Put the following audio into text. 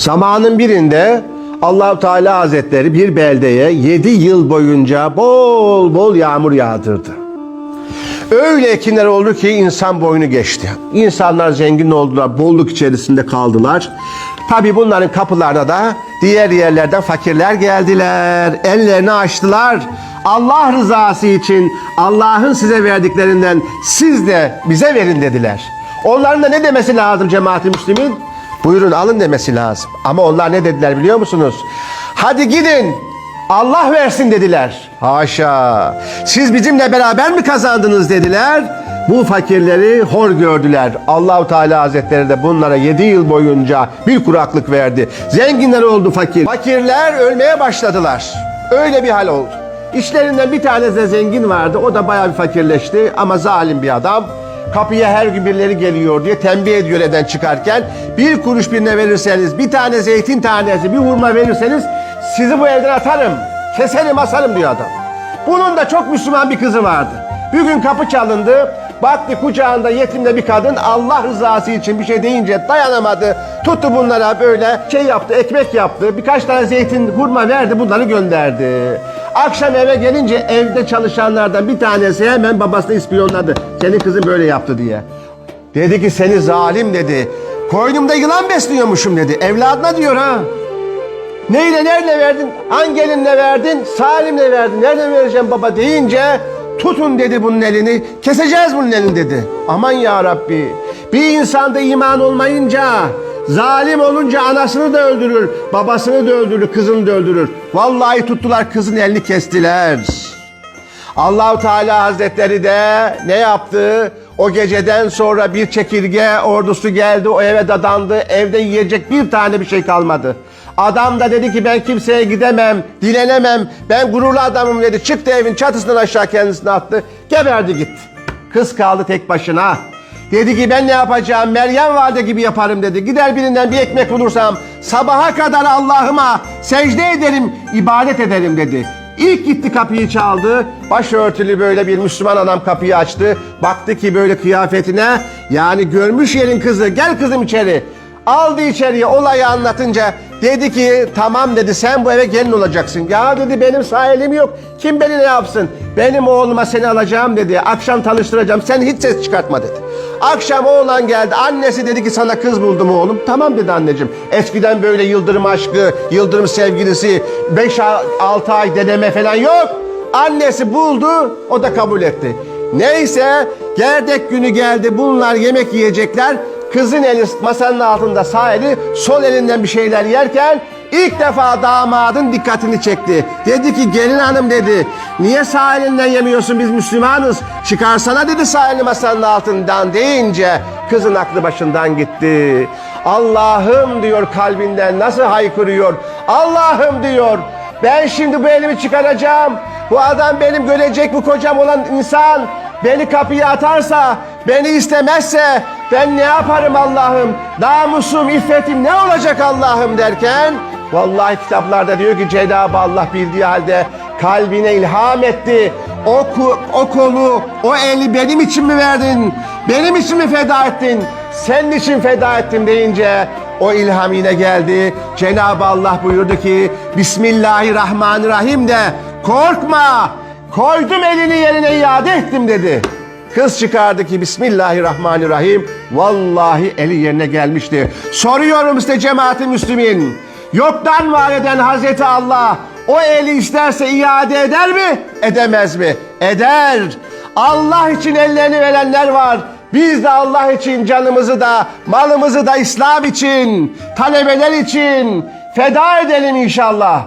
Zamanın birinde Allahu Teala Hazretleri bir beldeye 7 yıl boyunca bol bol yağmur yağdırdı. Öyle ekinler oldu ki insan boynu geçti. İnsanlar zengin oldular, bolluk içerisinde kaldılar. Tabi bunların kapılarına da diğer yerlerden fakirler geldiler. Ellerini açtılar. Allah rızası için Allah'ın size verdiklerinden siz de bize verin dediler. Onların da ne demesi lazım cemaati müslimin? Buyurun alın demesi lazım. Ama onlar ne dediler biliyor musunuz? Hadi gidin Allah versin dediler. Haşa. Siz bizimle beraber mi kazandınız dediler. Bu fakirleri hor gördüler. Allahu Teala Hazretleri de bunlara 7 yıl boyunca bir kuraklık verdi. Zenginler oldu fakir. Fakirler ölmeye başladılar. Öyle bir hal oldu. İşlerinden bir tanesi de zengin vardı. O da bayağı bir fakirleşti ama zalim bir adam. Kapıya her gün birileri geliyor diye tembih ediyor evden çıkarken. Bir kuruş birine verirseniz, bir tane zeytin tanesi, bir hurma verirseniz sizi bu evden atarım. Keserim asarım diyor adam. Bunun da çok Müslüman bir kızı vardı. Bir gün kapı çalındı. Baktı kucağında yetimde bir kadın Allah rızası için bir şey deyince dayanamadı. Tuttu bunlara böyle şey yaptı, ekmek yaptı. Birkaç tane zeytin hurma verdi bunları gönderdi. Akşam eve gelince evde çalışanlardan bir tanesi hemen babasını ispiyonladı. Senin kızın böyle yaptı diye. Dedi ki seni zalim dedi. Koynumda yılan besliyormuşum dedi. Evladına diyor ha. Neyle nerede verdin? Hangi elinle verdin? Salimle verdin. Nereden vereceğim baba deyince tutun dedi bunun elini. Keseceğiz bunun elini dedi. Aman ya Rabbi. Bir insanda iman olmayınca zalim olunca anasını da öldürür, babasını da öldürür, kızını da öldürür. Vallahi tuttular kızın elini kestiler. Allahu Teala Hazretleri de ne yaptı? O geceden sonra bir çekirge ordusu geldi, o eve dadandı. Evde yiyecek bir tane bir şey kalmadı. Adam da dedi ki ben kimseye gidemem, dilenemem. Ben gururlu adamım dedi. Çıktı evin çatısından aşağı kendisini attı. Geberdi gitti. Kız kaldı tek başına. Dedi ki ben ne yapacağım? Meryem valide gibi yaparım dedi. Gider birinden bir ekmek bulursam sabaha kadar Allah'ıma secde ederim, ibadet ederim dedi. İlk gitti kapıyı çaldı. Başörtülü böyle bir Müslüman adam kapıyı açtı. Baktı ki böyle kıyafetine yani görmüş yerin kızı gel kızım içeri. Aldı içeriye olayı anlatınca dedi ki tamam dedi sen bu eve gelin olacaksın. Ya dedi benim sahilim yok. Kim beni ne yapsın? Benim oğluma seni alacağım dedi. Akşam tanıştıracağım. Sen hiç ses çıkartma dedi. Akşam oğlan geldi. Annesi dedi ki sana kız buldum oğlum. Tamam dedi anneciğim. Eskiden böyle yıldırım aşkı, yıldırım sevgilisi, 5-6 ay deneme falan yok. Annesi buldu, o da kabul etti. Neyse gerdek günü geldi. Bunlar yemek yiyecekler. Kızın eli masanın altında sağ eli, sol elinden bir şeyler yerken ilk defa damadın dikkatini çekti. Dedi ki gelin hanım dedi. Niye sağ elinden yemiyorsun biz Müslümanız? Çıkarsana dedi sağ elini masanın altından deyince kızın aklı başından gitti. Allah'ım diyor kalbinden nasıl haykırıyor. Allah'ım diyor ben şimdi bu elimi çıkaracağım. Bu adam benim görecek bu kocam olan insan. Beni kapıya atarsa, beni istemezse ben ne yaparım Allah'ım? Namusum, iffetim ne olacak Allah'ım derken vallahi kitaplarda diyor ki Cenab-ı Allah bildiği halde kalbine ilham etti. O, o kolu, o eli benim için mi verdin? Benim için mi feda ettin? Senin için feda ettim deyince o ilham yine geldi. Cenab-ı Allah buyurdu ki Bismillahirrahmanirrahim de korkma koydum elini yerine iade ettim dedi. Kız çıkardı ki Bismillahirrahmanirrahim. Vallahi eli yerine gelmişti. Soruyorum size cemaati Müslümin. Yoktan var eden Hazreti Allah o eli isterse iade eder mi? Edemez mi? Eder. Allah için ellerini verenler var. Biz de Allah için canımızı da, malımızı da İslam için, talebeler için feda edelim inşallah.